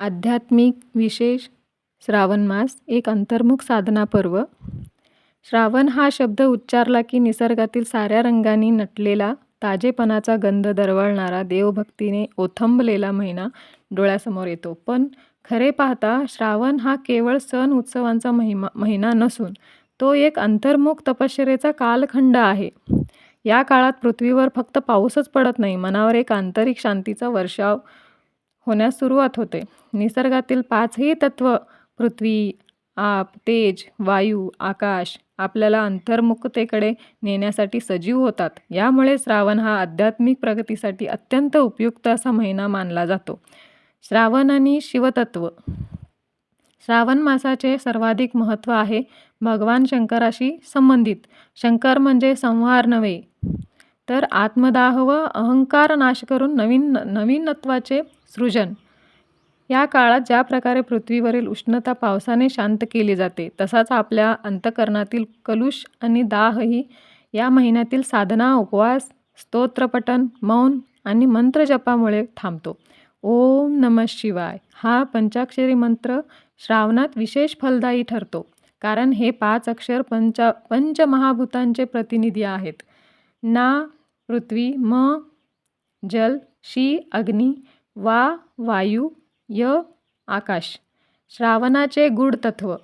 आध्यात्मिक विशेष श्रावण मास एक अंतर्मुख साधना पर्व. श्रावण हा शब्द उच्चारला की निसर्गातील साऱ्या रंगांनी नटलेला ताजेपणाचा गंध दरवळणारा देवभक्तीने ओथंबलेला महिना डोळ्यासमोर येतो. पण खरे पाहता श्रावण हा केवळ सण उत्सवांचा महिमा महिना नसून तो एक अंतर्मुख तपश्चरेचा कालखंड आहे. या काळात पृथ्वीवर फक्त पाऊसच पडत नाही मनावर एक आंतरिक शांतीचा वर्षाव होण्यास सुरुवात होते. निसर्गातील पाचही तत्व पृथ्वी आप तेज वायू आकाश आपल्याला अंतर्मुखतेकडे नेण्यासाठी सजीव होतात. यामुळे श्रावण हा आध्यात्मिक प्रगतीसाठी अत्यंत उपयुक्त असा महिना मानला जातो. श्रावण आणि शिवतत्व. श्रावण मासाचे सर्वाधिक महत्त्व आहे भगवान शंकराशी संबंधित. शंकर म्हणजे संहार नव्हे तर आत्मदाह व अहंकार नाश करून नवीन नवीनत्वाचे सृजन. या काळात ज्या प्रकारे पृथ्वीवरील उष्णता पावसाने शांत केली जाते तसाच आपल्या अंतकरणातील कलुष आणि दाहही या महिन्यातील साधना उपवास स्तोत्रपठन मौन आणि मंत्रजपामुळे थांबतो. ओम नम शिवाय. हा पंचाक्षरी मंत्र श्रावणात विशेष फलदायी ठरतो कारण हे पाच अक्षर पंचा पंचमहाभूतांचे प्रतिनिधी आहेत. ना पृथ्वी म जल शी अग्नी वा वायू य आकाश. श्रावणाचे गूढ तत्व.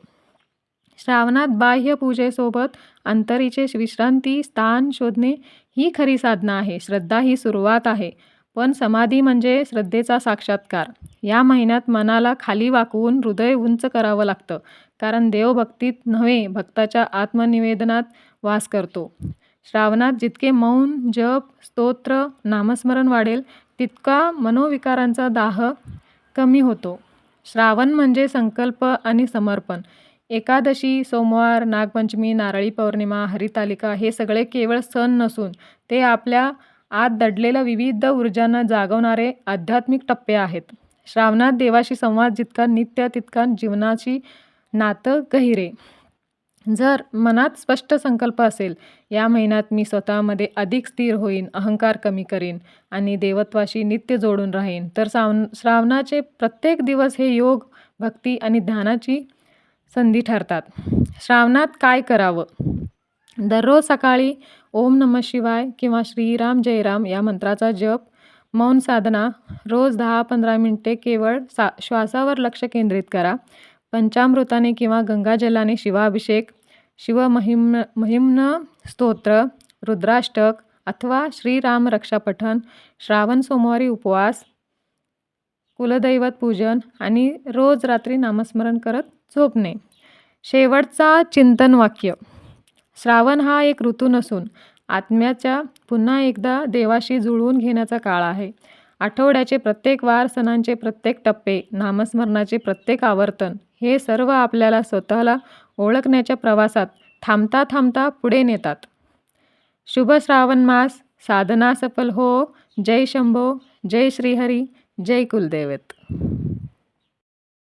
श्रावणात बाह्य पूजेसोबत अंतरीचे विश्रांती स्थान शोधणे ही खरी साधना आहे. श्रद्धा ही सुरुवात आहे. पण समाधी म्हणजे श्रद्धेचा साक्षात्कार. या महिन्यात मनाला खाली वाकवून हृदय उंच करावं लागतं. कारण देवभक्तीत नव्हे भक्ताच्या आत्मनिवेदनात वास करतो. श्रावणात जितके मौन जप स्तोत्र नामस्मरण वाढेल तितका मनोविकारांचा दाह कमी होतो. श्रावण म्हणजे संकल्प आणि समर्पण. एकादशी सोमवार नागपंचमी नारळी पौर्णिमा हरितालिका हे सगळे केवळ सण नसून ते आपल्या आत दडलेल्या विविध ऊर्जांना जागवणारे आध्यात्मिक टप्पे आहेत. श्रावणात देवाशी संवाद जितका नित्य तितका जीवनाची नातं गहिरे. जर मनात स्पष्ट संकल्प असेल या महिन्यात मी स्वतःमध्ये अधिक स्थिर होईन अहंकार कमी करीन आणि देवत्वाशी नित्य जोडून राहीन. तर सावन श्रावणाचे प्रत्येक दिवस हे योग भक्ती आणि ध्यानाची संधी ठरतात. श्रावणात काय करावं? दररोज सकाळी ओम नम शिवाय किंवा श्रीराम जयराम या मंत्राचा जप मौन साधना रोज दहा पंधरा मिनटे केवळ सा श्वासावर लक्ष केंद्रित करा. पंचामृताने किंवा गंगाजलाने शिवाभिषेक शिवमहिम महिम्न स्तोत्र रुद्राष्टक अथवा श्रीराम रक्षापठण श्रावण सोमवारी उपवास कुलदैवत पूजन आणि रोज रात्री नामस्मरण करत झोपणे. शेवटचा चिंतन वाक्य श्रावण हा एक ऋतू नसून आत्म्याच्या पुन्हा एकदा देवाशी जुळवून घेण्याचा काळ आहे. आठवड्याचे प्रत्येक वार सणांचे प्रत्येक टप्पे नामस्मरणाचे प्रत्येक आवर्तन हे सर्व आपल्याला स्वतःला ओळखण्याच्या प्रवासात थांबता थांबता पुढे नेतात. शुभ श्रावण मास साधना सफल हो जय शंभो जय श्रीहरी जय कुलदेवत.